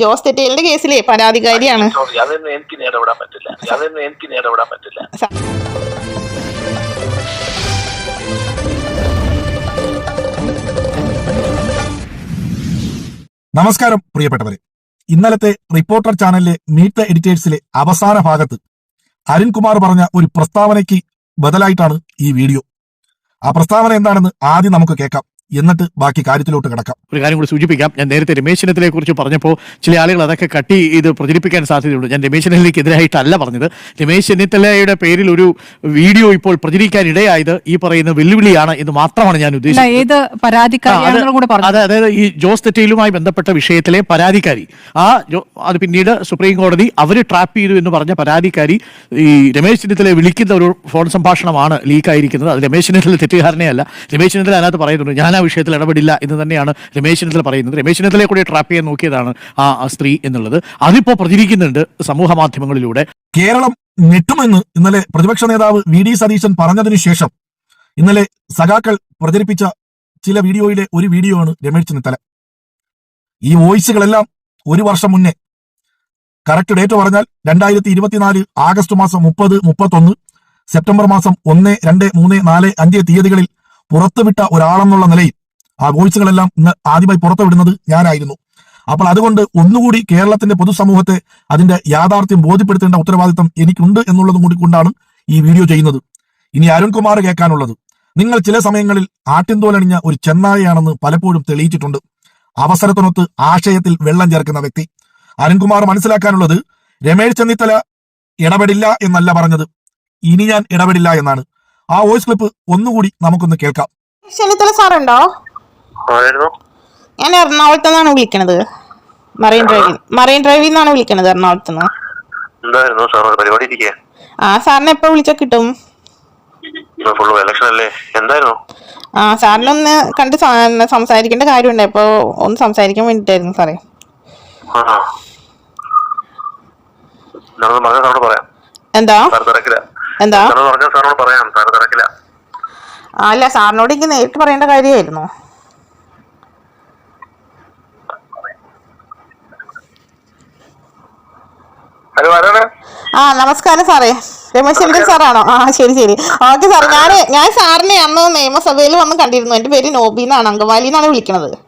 ജോസ് തെറ്റേലിന്റെ കേസിലെ പരാതിക്കാരിയാണ് സോറി അതൊന്നും എനിക്ക് നേരിടാൻ പറ്റില്ല. അതൊന്നും എനിക്ക് നേരിടാൻ പറ്റില്ല. നമസ്കാരം പ്രിയപ്പെട്ടവരെ. ഇന്നലത്തെ റിപ്പോർട്ടർ ചാനലിലെ മീറ്റ് ദ എഡിറ്റേഴ്സിലെ അവസാന ഭാഗത്ത് അരുൺകുമാർ പറഞ്ഞ ഒരു പ്രസ്താവനയ്ക്ക് ബദലായിട്ടാണ് ഈ വീഡിയോ. ആ പ്രസ്താവന എന്താണെന്ന് ആദ്യം നമുക്ക് കേൾക്കാം. എന്നിട്ട് ബാക്കി കാര്യത്തിലോട്ട് കിടക്കാം. ഒരു കാര്യം കൂടി സൂചിപ്പിക്കാം. ഞാൻ നേരത്തെ രമേശ് ചെന്നിത്തലയെ കുറിച്ച് പറഞ്ഞപ്പോൾ ചില ആളുകൾ അതൊക്കെ കട്ടി ഇത് പ്രചരിപ്പിക്കാൻ സാധ്യതയുണ്ട്. ഞാൻ രമേശ് ചെന്നിത്തലയ്ക്ക് എതിരായിട്ടല്ല പറഞ്ഞത്. രമേശ് ചെന്നിത്തലയുടെ പേരിൽ ഒരു വീഡിയോ ഇപ്പോൾ പ്രചരിക്കാൻ ഇടയായത് ഈ പറയുന്ന വെല്ലുവിളിയാണ് എന്ന് മാത്രമാണ് ഞാൻ ഉദ്ദേശിച്ചത് അതായത് ഈ ജോസ് തെറ്റയിലുമായി ബന്ധപ്പെട്ട വിഷയത്തിലെ പരാതിക്കാരി. ആ അത് പിന്നീട് സുപ്രീം കോടതി അവർ ട്രാപ്പ് ചെയ്തു എന്ന് പറഞ്ഞ പരാതിക്കാരി ഈ രമേശ് ചെന്നിത്തലയെ വിളിക്കുന്ന ഒരു ഫോൺ സംഭാഷണമാണ് ലീക്കായിരിക്കുന്നത്. അത് രമേശ് ചെന്നിത്തല തെറ്റുകാരനെയല്ല രമേശ് ചെന്നിത്തല അതിനകത്ത് പറയുന്നുണ്ട് ഞാൻ വിഷയത്തിൽ ഇടപെടില്ല എന്ന് തന്നെയാണ് രമേശ് ചെന്നിത്തല പറയുന്നത്. രമേശ് ചെന്നിത്തലയെ കൂടി ട്രാപ്പ് ചെയ്യാൻ നോക്കിയതാണ് ആ സ്ത്രീ എന്നുള്ളത്. അതിപ്പോ പ്രചരിക്കുന്നുണ്ട് സമൂഹ മാധ്യമങ്ങളിലൂടെ. കേരളം ഞെട്ടുമെന്ന് ഇന്നലെ പ്രതിപക്ഷ നേതാവ് വി ഡി സതീശൻ പറഞ്ഞതിനു ശേഷം ഇന്നലെ സഖാക്കൾ പ്രചരിപ്പിച്ച ചില വീഡിയോയിലെ ഒരു വീഡിയോ ആണ് രമേശ് ചെന്നിത്തല. ഈ വോയിസുകളെല്ലാം ഒരു വർഷം മുന്നേ കറക്റ്റ് ഡേറ്റ് പറഞ്ഞാൽ രണ്ടായിരത്തി ഇരുപത്തിനാല് ആഗസ്റ്റ് മാസം മുപ്പത് മുപ്പത്തൊന്ന് സെപ്റ്റംബർ മാസം ഒന്ന് രണ്ട് മൂന്ന് നാല് അഞ്ച് തീയതികളിൽ പുറത്തുവിട്ട ഒരാളെന്നുള്ള നിലയിൽ ആ വോയിസുകളെല്ലാം ഇന്ന് ആദ്യമായി പുറത്തുവിടുന്നത് ഞാനായിരുന്നു. അപ്പോൾ അതുകൊണ്ട് ഒന്നുകൂടി കേരളത്തിന്റെ പൊതുസമൂഹത്തെ അതിന്റെ യാഥാർത്ഥ്യം ബോധ്യപ്പെടുത്തേണ്ട ഉത്തരവാദിത്തം എനിക്കുണ്ട് എന്നുള്ളതും കൂടി കൊണ്ടാണ് ഈ വീഡിയോ ചെയ്യുന്നത്. ഇനി അരുൺകുമാർ കേൾക്കാനുള്ളത്. നിങ്ങൾ ചില സമയങ്ങളിൽ ആട്ടിൻതോലണിഞ്ഞ ഒരു ചെന്നായയാണെന്ന് പലപ്പോഴും തെളിയിച്ചിട്ടുണ്ട്. അവസരത്തിനൊത്ത് ആശയത്തിൽ വെള്ളം ചേർക്കുന്ന വ്യക്തി. അരുൺകുമാർ മനസ്സിലാക്കാനുള്ളത് രമേശ് ചെന്നിത്തല ഇടപെടില്ല എന്നല്ല പറഞ്ഞത്. ഇനി ഞാൻ ഇടപെടില്ല എന്നാണ്. ആ വോയിസ് ക്ലിപ്പ് ഒന്നുകൂടി നമുക്കൊന്ന് കേൾക്കാം. ചെന്നിത്തല സാറുണ്ടോ? ഞാൻ എറണാകുളത്ത് നിന്നാണ് വിളിക്കണത്. മറൈൻ ഡ്രൈവിൽ മറൈൻ ഡ്രൈവിൽ നിന്നാണ് വിളിക്കണത് എറണാകുളത്ത് നിന്ന്. ആ സാറിനെ എപ്പോ വിളിച്ചാൽ കിട്ടും? ആ സാറിനൊന്ന് കണ്ട് സാ- സംസാരിക്കേണ്ട കാര്യമുണ്ട്. അപ്പൊ ഒന്ന് സംസാരിക്കാൻ വേണ്ടിട്ടായിരുന്നു സാറേ. എന്താ? എന്താ? പറയാം. സാർ തിരക്കില്ല അല്ല സാറിനോട് എനിക്ക് നേരിട്ട് പറയേണ്ട കാര്യമായിരുന്നു? ആ നമസ്കാരം സാറേ. രമേശ് ചന്ദ്രൻ സാറാണോ? ആ ശരി ശരി. ഓക്കെ സാർ ഞാൻ ഞാൻ സാറിനെ അന്ന് നിയമസഭയിൽ വന്ന് കണ്ടിരുന്നു. എന്റെ പേര് നോബി എന്നാണ് അങ്കമാലി എന്നാണ് ജോബി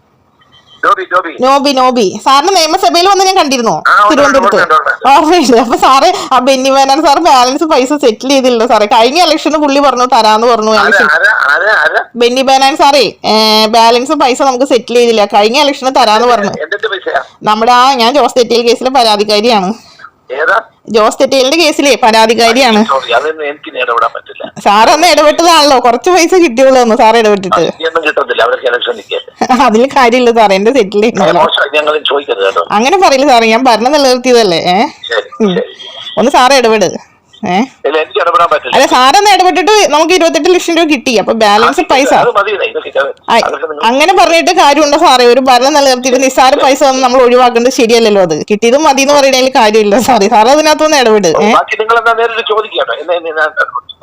നോബി നോബി. സാറിന് നിയമസഭയിൽ വന്ന് ഞാൻ കണ്ടിരുന്നു? തിരുവനന്തപുരത്ത്. ഓർമ്മയില്ല അപ്പൊ സാറ് ആ ബെന്നി വേനാൻ സാർ ബാലൻസ് പൈസ സെറ്റിൽ ചെയ്തില്ല സാറേ. കഴിഞ്ഞ ഇലക്ഷന് പുള്ളി പറഞ്ഞു തരാന്ന് പറഞ്ഞു ഇലക്ഷൻ ബെന്നി ബേനാൻ സാറേ ബാലൻസ് പൈസ നമുക്ക് സെറ്റിൽ ചെയ്തില്ല. കഴിഞ്ഞ ഇലക്ഷന് തരാന്ന് പറഞ്ഞു. നമ്മുടെ ആ ഞാൻ ജോസ് തെറ്റിയൽ കേസിലെ പരാതിക്കാരിയാണ്. ജോസ് തെറ്റേലിന്റെ കേസിലെ പരാതിക്കാരിയാണ് സോറി അതൊന്നും എനിക്ക് ഇനി പറ്റില്ല. സാർ അന്ന് ഇടപെട്ടതാണല്ലോ. കുറച്ച് പൈസ കിട്ടിയുള്ളൂ ഒന്ന് സാർ ഇടപെട്ടിട്ട് അതിൽ കാര്യമില്ല സാർ എന്റെ സെറ്റിൽ അങ്ങനെ പറയില്ല സാറേ ഞാൻ ഭരണം നിലനിർത്തിയതല്ലേ ഒന്ന് സാറ് ഇടപെട്. ഏ? ഇല്ല എനിക്ക് ഇടപെടാൻ പറ്റില്ല. അല്ല സാറൊന്ന് ഇടപെട്ടിട്ട് നമുക്ക് ഇരുപത്തെട്ട് ലക്ഷം രൂപ കിട്ടി അപ്പൊ ബാലൻസ് പൈസ. അങ്ങനെ പറഞ്ഞിട്ട് കാര്യമുണ്ടോ സാറേ? ഒരു ഭരണം നിലനിർത്തിയിട്ട് നിസ്സാര പൈസ ഒന്നും നമ്മൾ ഒഴിവാക്കേണ്ടത് ശരിയല്ലല്ലോ അത്. കിട്ടിയത് മതി എന്ന് പറയുന്നതിൽ കാര്യമില്ല സാറേ. സാർ അതിനകത്തൊന്ന് ഇടപെട്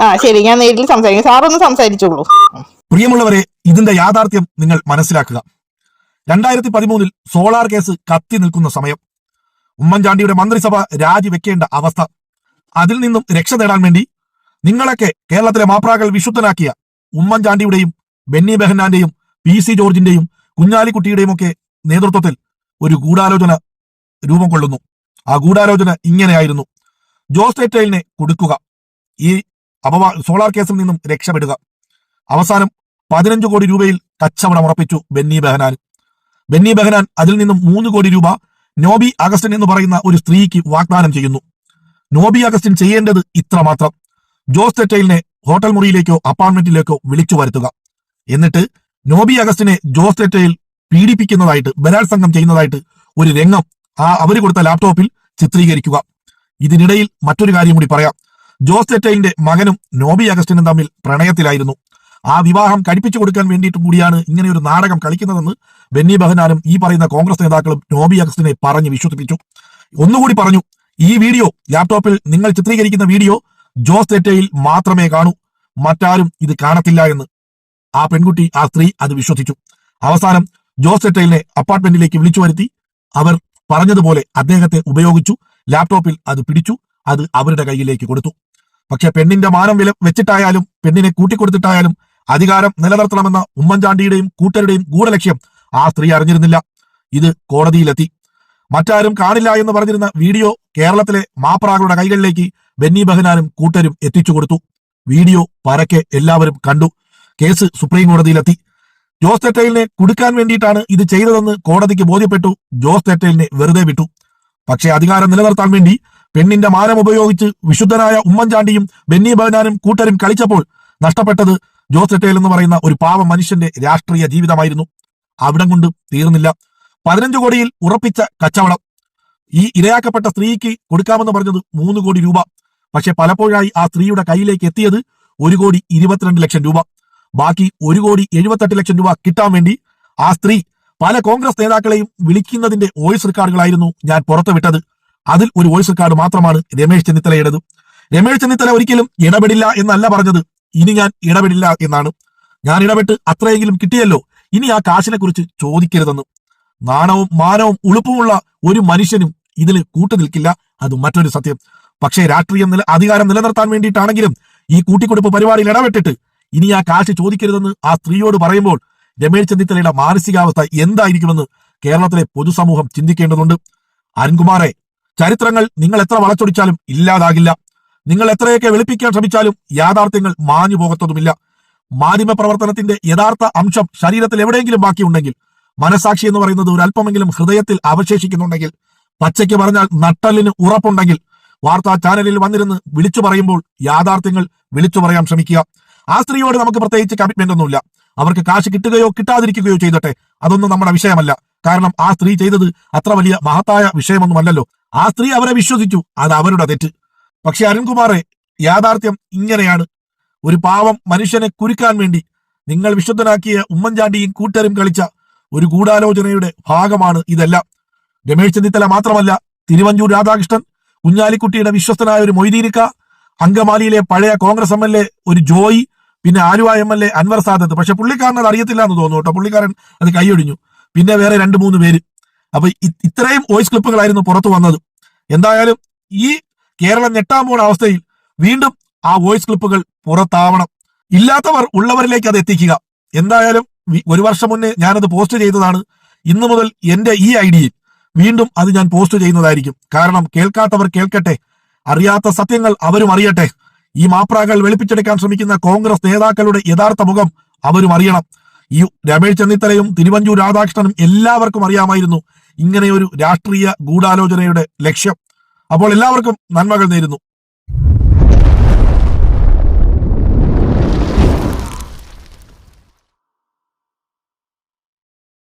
ആ ശരി. ഞാൻ നേരിൽ സംസാരിക്കും. സാറൊന്ന് സംസാരിച്ചോളൂ. പ്രിയമുള്ളവരെ ഇതിന്റെ യാഥാർത്ഥ്യം നിങ്ങൾ മനസ്സിലാക്കുക. രണ്ടായിരത്തി പതിമൂന്നിൽ സോളാർ കേസ് കത്തി നിൽക്കുന്ന സമയം. ഉമ്മൻചാണ്ടിയുടെ മന്ത്രിസഭ രാജിവെക്കേണ്ട അവസ്ഥ അതിൽ നിന്നും രക്ഷ നേടാൻ വേണ്ടി നിങ്ങളൊക്കെ കേരളത്തിലെ മാപ്രാകൾ വിശുദ്ധനാക്കിയ ഉമ്മൻചാണ്ടിയുടെയും ബെന്നി ബെഹന്നാന്റെയും പി സി ജോർജിന്റെയും കുഞ്ഞാലിക്കുട്ടിയുടെയും ഒക്കെ നേതൃത്വത്തിൽ ഒരു ഗൂഢാലോചന രൂപം കൊള്ളുന്നു. ആ ഗൂഢാലോചന ഇങ്ങനെയായിരുന്നു. ജോസ് ടൈറ്റൈലിനെ കൊടുക്കുക. ഈ അപവാ സോളാർ കേസിൽ നിന്നും രക്ഷപ്പെടുക. അവസാനം പതിനഞ്ച് കോടി രൂപയിൽ കച്ചവടം ഉറപ്പിച്ചു ബെന്നി ബെഹനാൻ. ബെന്നി ബെഹനാൻ അതിൽ നിന്നും മൂന്ന് കോടി രൂപ നോബി അഗസ്റ്റൻ എന്ന് പറയുന്ന ഒരു സ്ത്രീക്ക് വാഗ്ദാനം ചെയ്യുന്നു. നോബി അഗസ്റ്റിൻ ചെയ്യേണ്ടത് ഇത്ര മാത്രം. ജോസ് തെറ്റൈലിനെ ഹോട്ടൽ മുറിയിലേക്കോ അപ്പാർട്ട്മെന്റിലേക്കോ വിളിച്ചു വരുത്തുക. എന്നിട്ട് നോബി അഗസ്റ്റിനെ ജോസ് തെറ്റയിൽ പീഡിപ്പിക്കുന്നതായിട്ട് ബലാത്സംഗം ചെയ്യുന്നതായിട്ട് ഒരു രംഗം ആ അവർ കൊടുത്ത ലാപ്ടോപ്പിൽ ചിത്രീകരിക്കുക. ഇതിനിടയിൽ മറ്റൊരു കാര്യം കൂടി പറയാം. ജോസ് തെറ്റൈലിന്റെ മകനും നോബി അഗസ്റ്റിനും തമ്മിൽ പ്രണയത്തിലായിരുന്നു. ആ വിവാഹം കടിപ്പിച്ചു കൊടുക്കാൻ വേണ്ടിയിട്ടും കൂടിയാണ് ഇങ്ങനെ ഒരു നാടകം കളിക്കുന്നതെന്ന് ബെന്നി ബഹനാനും ഈ പറയുന്ന കോൺഗ്രസ് നേതാക്കളും നോബി അഗസ്റ്റിനെ പറഞ്ഞ് വിശ്വസിപ്പിച്ചു. ഒന്നുകൂടി പറഞ്ഞു ഈ വീഡിയോ ലാപ്ടോപ്പിൽ നിങ്ങൾ ചിത്രീകരിക്കുന്ന വീഡിയോ ജോസ് തെറ്റയിൽ മാത്രമേ കാണൂ. മറ്റാരും ഇത് കാണത്തില്ല എന്ന്. ആ പെൺകുട്ടി ആ സ്ത്രീ അത് വിശ്വസിച്ചു. അവസാനം ജോസ് തെറ്റയിലെ അപ്പാർട്ട്മെന്റിലേക്ക് വിളിച്ചു വരുത്തി. അവർ പറഞ്ഞതുപോലെ അദ്ദേഹത്തെ ഉപയോഗിച്ചു. ലാപ്ടോപ്പിൽ അത് പിടിച്ചു. അത് അവരുടെ കയ്യിലേക്ക് കൊടുത്തു. പക്ഷെ പെണ്ണിന്റെ മാനം വില വെച്ചിട്ടായാലും പെണ്ണിനെ കൂട്ടിക്കൊടുത്തിട്ടായാലും അധികാരം നിലനിർത്തണമെന്ന ഉമ്മൻചാണ്ടിയുടെയും കൂട്ടരുടെയും ഗൂഢലക്ഷ്യം ആ സ്ത്രീ അറിഞ്ഞിരുന്നില്ല. ഇത് കോടതിയിലെത്തി. മറ്റാരും കാണില്ല എന്ന് പറഞ്ഞിരുന്ന വീഡിയോ കേരളത്തിലെ മാപ്രാകളുടെ കൈകളിലേക്ക് ബെന്നി ബഹനാനും കൂട്ടരും എത്തിച്ചു കൊടുത്തു. വീഡിയോ പരക്കെ എല്ലാവരും കണ്ടു. കേസ് സുപ്രീം കോടതിയിലെത്തി. ജോസ് തെറ്റയിലിനെ കുടുക്കാൻ വേണ്ടിയിട്ടാണ് ഇത് ചെയ്തതെന്ന് കോടതിക്ക് ബോധ്യപ്പെട്ടു. ജോസ് തെറ്റയിലിനെ വെറുതെ വിട്ടു. പക്ഷേ അധികാരം നിലനിർത്താൻ വേണ്ടി പെണ്ണിന്റെ മാനം ഉപയോഗിച്ച് വിശുദ്ധനായ ഉമ്മൻചാണ്ടിയും ബെന്നി ബഹനാനും കൂട്ടരും കളിച്ചപ്പോൾ നഷ്ടപ്പെട്ടത് ജോസ് തെറ്റയിൽ എന്ന് പറയുന്ന ഒരു പാവ മനുഷ്യന്റെ രാഷ്ട്രീയ ജീവിതമായിരുന്നു. അവിടം കൊണ്ട് തീർന്നില്ല. പതിനഞ്ച് കോടിയിൽ ഉറപ്പിച്ച കച്ചവടം. ഈ ഇരയാക്കപ്പെട്ട സ്ത്രീക്ക് കൊടുക്കാമെന്ന് പറഞ്ഞത് മൂന്ന് കോടി രൂപ. പക്ഷെ പലപ്പോഴായി ആ സ്ത്രീയുടെ കയ്യിലേക്ക് എത്തിയത് ഒരു കോടി ഇരുപത്തിരണ്ട് ലക്ഷം രൂപ. ബാക്കി ഒരു കോടി എഴുപത്തെട്ട് ലക്ഷം രൂപ കിട്ടാൻ വേണ്ടി ആ സ്ത്രീ പല കോൺഗ്രസ് നേതാക്കളെയും വിളിക്കുന്നതിന്റെ വോയിസ് റെക്കാർഡുകളായിരുന്നു ഞാൻ പുറത്തുവിട്ടത്. അതിൽ ഒരു വോയിസ് റെക്കാർഡ് മാത്രമാണ് രമേശ് ചെന്നിത്തലയുടേത് രമേശ് ചെന്നിത്തല ഒരിക്കലും ഇടപെടില്ല എന്നല്ല പറഞ്ഞത്. ഇനി ഞാൻ ഇടപെടില്ല എന്നാണ്. ഞാൻ ഇടപെട്ട് അത്രയെങ്കിലും കിട്ടിയല്ലോ. ഇനി ആ കാശിനെ കുറിച്ച് ചോദിക്കരുതെന്ന്. നാണവും മാനവും ഉളുപ്പുമുള്ള ഒരു മനുഷ്യനും ഇതിൽ കൂട്ടു നിൽക്കില്ല. അത് മറ്റൊരു സത്യം. പക്ഷേ രാഷ്ട്രീയം നില അധികാരം നിലനിർത്താൻ വേണ്ടിയിട്ടാണെങ്കിലും ഈ കൂട്ടിക്കൊടുപ്പ് പരിപാടിയിൽ ഇടപെട്ടിട്ട് ഇനി ആ കാശ് ചോദിക്കരുതെന്ന് ആ സ്ത്രീയോട് പറയുമ്പോൾ രമേശ് ചെന്നിത്തലയുടെ മാനസികാവസ്ഥ എന്തായിരിക്കുമെന്ന് കേരളത്തിലെ പൊതുസമൂഹം ചിന്തിക്കേണ്ടതുണ്ട്. അരുൺകുമാറെ ചരിത്രങ്ങൾ നിങ്ങൾ എത്ര വളച്ചൊടിച്ചാലും ഇല്ലാതാകില്ല. നിങ്ങൾ എത്രയൊക്കെ വെളുപ്പിക്കാൻ ശ്രമിച്ചാലും യാഥാർത്ഥ്യങ്ങൾ മാഞ്ഞു പോകത്തതുമില്ല മാധ്യമ പ്രവർത്തനത്തിന്റെ യഥാർത്ഥ അംശം ശരീരത്തിൽ എവിടെയെങ്കിലും ബാക്കിയുണ്ടെങ്കിൽ മനസാക്ഷി എന്ന് പറയുന്നത് ഒരു അല്പമെങ്കിലും ഹൃദയത്തിൽ അവശേഷിക്കുന്നുണ്ടെങ്കിൽ പച്ചയ്ക്ക് പറഞ്ഞാൽ നട്ടലിന് ഉറപ്പുണ്ടെങ്കിൽ വാർത്താ ചാനലിൽ വന്നിരുന്ന് വിളിച്ചു പറയുമ്പോൾ യാഥാർത്ഥ്യങ്ങൾ വിളിച്ചു പറയാൻ ശ്രമിക്കുക. ആ സ്ത്രീയോട് നമുക്ക് പ്രത്യേകിച്ച് കമ്മിറ്റ്മെന്റ് ഒന്നുമില്ല. അവർക്ക് കാശ് കിട്ടുകയോ കിട്ടാതിരിക്കുകയോ ചെയ്തട്ടെ അതൊന്നും നമ്മുടെ വിഷയമല്ല. കാരണം ആ സ്ത്രീ ചെയ്തത് അത്ര വലിയ മഹത്തായ വിഷയമൊന്നുമല്ലല്ലോ. ആ സ്ത്രീ അവരെ വിശ്വസിച്ചു അത് അവരുടെ തെറ്റ്. പക്ഷെ അരുൺകുമാറെ യാഥാർത്ഥ്യം ഇങ്ങനെയാണ്. ഒരു പാവം മനുഷ്യനെ കുരുക്കാൻ വേണ്ടി നിങ്ങൾ വിശുദ്ധനാക്കിയ ഉമ്മൻചാണ്ടിയും കൂട്ടരും കളിച്ച ഒരു ഗൂഢാലോചനയുടെ ഭാഗമാണ് ഇതെല്ലാം. രമേശ് ചെന്നിത്തല മാത്രമല്ല തിരുവഞ്ചൂർ രാധാകൃഷ്ണൻ കുഞ്ഞാലിക്കുട്ടിയുടെ വിശ്വസ്തനായ ഒരു മൊയ്തീനിക്ക അങ്കമാലിയിലെ പഴയ കോൺഗ്രസ് എം ഒരു ജോയി പിന്നെ Aluva M L A Anwar Sadath. പക്ഷെ പുള്ളിക്കാരൻ അത് അറിയത്തില്ല എന്ന് തോന്നുന്നു കേട്ടോ. പുള്ളിക്കാരൻ അത് കൈയൊഴിഞ്ഞു പിന്നെ വേറെ രണ്ട് മൂന്ന് പേര്. അപ്പൊ ഇത്രയും വോയിസ് ക്ലിപ്പുകളായിരുന്നു പുറത്തു വന്നത്. എന്തായാലും ഈ കേരളം ഞെട്ടാൻ പോണ അവസ്ഥയിൽ വീണ്ടും ആ വോയിസ് ക്ലിപ്പുകൾ പുറത്താവണം. ഇല്ലാത്തവർ ഉള്ളവരിലേക്ക് അത് എത്തിക്കുക. എന്തായാലും ഒരു വർഷം മുന്നേ ഞാനത് പോസ്റ്റ് ചെയ്തതാണ്. ഇന്നു മുതൽ എന്റെ ഈ ഐഡിയയിൽ വീണ്ടും അത് ഞാൻ പോസ്റ്റ് ചെയ്യുന്നതായിരിക്കും. കാരണം കേൾക്കാത്തവർ കേൾക്കട്ടെ അറിയാത്ത സത്യങ്ങൾ അവരും അറിയട്ടെ. ഈ മാപ്രാകൾ വെളുപ്പിച്ചെടുക്കാൻ ശ്രമിക്കുന്ന കോൺഗ്രസ് നേതാക്കളുടെ യഥാർത്ഥ മുഖം അവരും അറിയണം. ഈ രമേശ് ചെന്നിത്തലയും തിരുവഞ്ചൂർ രാധാകൃഷ്ണനും എല്ലാവർക്കും അറിയാമായിരുന്നു ഇങ്ങനെയൊരു രാഷ്ട്രീയ ഗൂഢാലോചനയുടെ ലക്ഷ്യം. അപ്പോൾ എല്ലാവർക്കും നന്മകൾ നേരുന്നു.